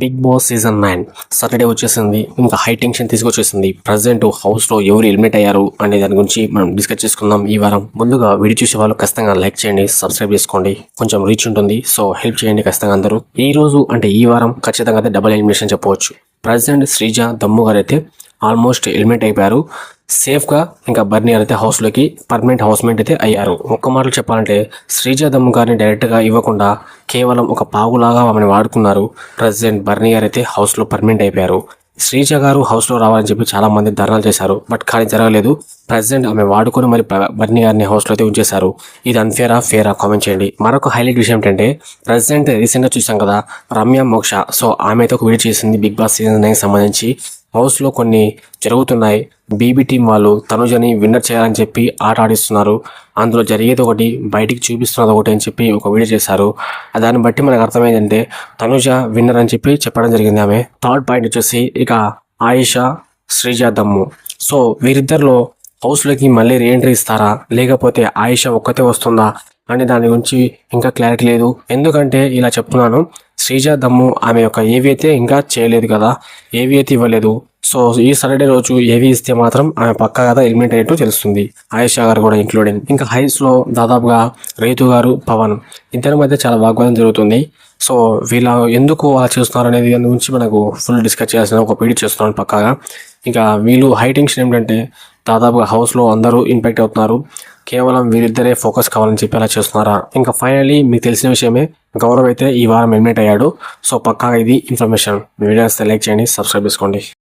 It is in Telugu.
Big boss season nine Saturday వచ్చేసింది. ఇంకా హై టెన్షన్ తీసుకొచ్చేసింది. ప్రజెంట్ హౌస్లో ఎవరు ఎలిమినేట్ అయ్యారు అనే దాని గురించి మనం డిస్కస్ చేసుకుందాం ఈ వారం. ముందుగా వీడియో చూసే వాళ్ళు ఖచ్చితంగా లైక్ చేయండి సబ్స్క్రైబ్ చేసుకోండి. కొంచెం రీచ్ ఉంటుంది సో హెల్ప్ చేయండి ఖచ్చితంగా అందరూ. ఈ రోజు అంటే ఈ వారం ఖచ్చితంగా అయితే డబుల్ ఎలిమినేషన్ చెప్పవచ్చు. ప్రజెంట్ శ్రీజ దమ్ము గారు అయితే ఆల్మోస్ట్ ఎలిమినేట్ అయిపోయారు సేఫ్గా ఇంకా బర్నీ అయితే హౌస్లోకి పర్మనెంట్ హౌస్మేట్ అయితే అయ్యారు. ఒక్క మాటలు చెప్పాలంటే శ్రీజ దమ్ము గారిని డైరెక్ట్గా ఇవ్వకుండా కేవలం ఒక పావులాగా ఆమెను వాడుకున్నారు. ప్రెసిడెంట్ బర్నీ గారు అయితే హౌస్లో పర్మనెంట్ అయిపోయారు. శ్రీజ గారు హౌస్లో రావాలని చెప్పి చాలా మంది ధర్నాలు చేశారు. బట్ కానీ జరగలేదు. ప్రెసిడెంట్ ఆమె వాడుకొని మరి బర్నీ గారిని హౌస్లో అయితే ఉంచేశారు. ఇది అన్ఫేరా ఫేరా కామెంట్ చేయండి. మరొక హైలైట్ విషయం ఏంటంటే ప్రెసిడెంట్ రీసెంట్గా చూసాం కదా రమ్య మోక్ష. సో ఆమె అయితే ఒక వీడియో చేసింది బిగ్ బాస్ సీజన్ నైన్ సంబంధించి. హౌస్లో కొన్ని జరుగుతున్నాయి. బీబీ టీం వాళ్ళు తనుజని విన్నర్ చేయాలని చెప్పి ఆట ఆడిస్తున్నారు. అందులో జరిగేది ఒకటి బయటికి చూపిస్తున్నది ఒకటి అని చెప్పి ఒక వీడియో చేశారు. దాన్ని బట్టి మనకు అర్థమైందంటే తనుజ విన్నర్ అని చెప్పి చెప్పడం జరిగింది ఆమె. థర్డ్ పాయింట్ వచ్చేసి ఇక ఆయిషా శ్రీజ దమ్ము. సో వీరిద్దరిలో హౌస్లోకి మళ్ళీ రీఎంట్రీ ఇస్తారా? లేకపోతే ఆయిషా ఒక్కతే వస్తుందా? అనే దాని గురించి ఇంకా క్లారిటీ లేదు. ఎందుకంటే ఇలా చెప్తున్నాను శ్రీజ దమ్ము ఆమె యొక్క ఏవి అయితే ఇంకా చేయలేదు కదా ఏవి అయితే ఇవ్వలేదు సో ఈ సాటర్డే రోజు ఏవి ఇస్తే మాత్రం ఆమె పక్కా కదా ఎలిమినేట్ అయ్యేట్టు తెలుస్తుంది. ఆయేషా గారు కూడా ఇంక్లూడింగ్ ఇంకా హైస్లో దాదాపుగా రైతు గారు పవన్. ఇద్దరి మధ్య చాలా వాగ్వాదం జరుగుతుంది. సో వీళ్ళ ఎందుకు అలా చేస్తున్నారు అనేది దాని గురించి మనకు ఫుల్ డిస్కస్ చేయాల్సిన ఒక పీడి చేస్తున్నాను పక్కాగా. ఇంకా వీళ్ళు హై టెన్షన్ ఏంటంటే దాదాపుగా హౌస్లో అందరూ ఇంపాక్ట్ అవుతున్నారు. కేవలం వీరిద్దరే ఫోకస్ కావాలని చెప్పి అలా చేస్తున్నారా? ఇంకా ఫైనలీ మీకు తెలిసిన విషయమే గౌరవ్ అయితే ఈ వారం ఎలిమినేట్ అయ్యాడు. సో పక్కాగా ఇది ఇన్ఫర్మేషన్ వీడియోస్ లైక్ చేయండి సబ్స్క్రైబ్ చేసుకోండి.